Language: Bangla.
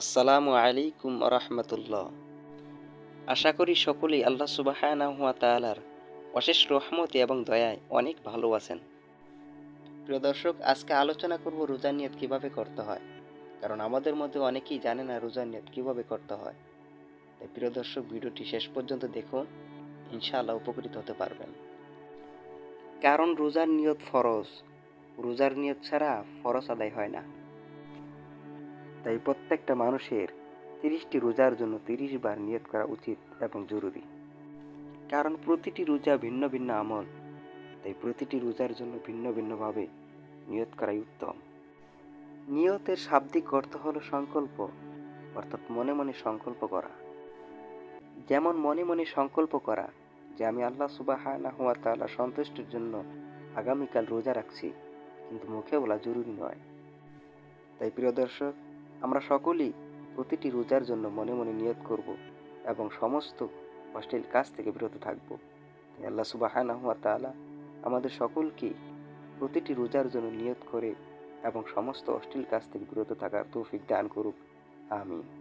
আসসালামু আলাইকুম রহমতুল্লাহ। আশা করি সকলেই আল্লাহ সুবাহানা হুয়া তালার অশেষ রহমতে এবং দয়ায় অনেক ভালো আছেন। প্রিয় দর্শক, আজকে আলোচনা করব রোজা নিয়ত কীভাবে করতে হয়। কারণ আমাদের মধ্যে অনেকেই জানে না রোজা নিয়ত কীভাবে করতে হয়। তাই প্রিয় দর্শক, ভিডিওটি শেষ পর্যন্ত দেখুন ইনশাআল্লাহ উপকৃত হতে পারবেন। কারণ রোজার নিয়ত ফরজ। রোজার নিয়ত ছাড়া ফরজ আদায় হয় না। তাই প্রত্যেকটা মানুষের তিরিশটি রোজার জন্য তিরিশ বার নিয়ত করা উচিত এবং জরুরি। কারণ প্রতিটি রোজা ভিন্ন ভিন্ন আমল, তাই প্রতিটি রোজার জন্য ভিন্ন ভিন্নভাবে নিয়ত করাই উত্তম। নিয়তের শাব্দিক অর্থ হলো সংকল্প, অর্থাৎ মনে মনে সংকল্প করা। যেমন মনে মনে সংকল্প করা, যে আমি আল্লাহ সুবাহ সন্তুষ্টির জন্য আগামীকাল রোজা রাখছি, কিন্তু মুখে বলা জরুরি নয়। তাই প্রিয় দর্শক আমরা সকলেই প্রতিটি রোজার জন্য মনে মনে নিয়ত করব এবং সমস্ত অশ্লীল কাজ থেকে বিরত থাকব। আল্লাহ সুবাহানা হুয়া তাআলা আমাদের সকলকে প্রতিটি রোজার জন্য নিয়ত করে এবং সমস্ত অশ্লীল কাজ থেকে বিরত থাকার তৌফিক দান করুক। আমিন।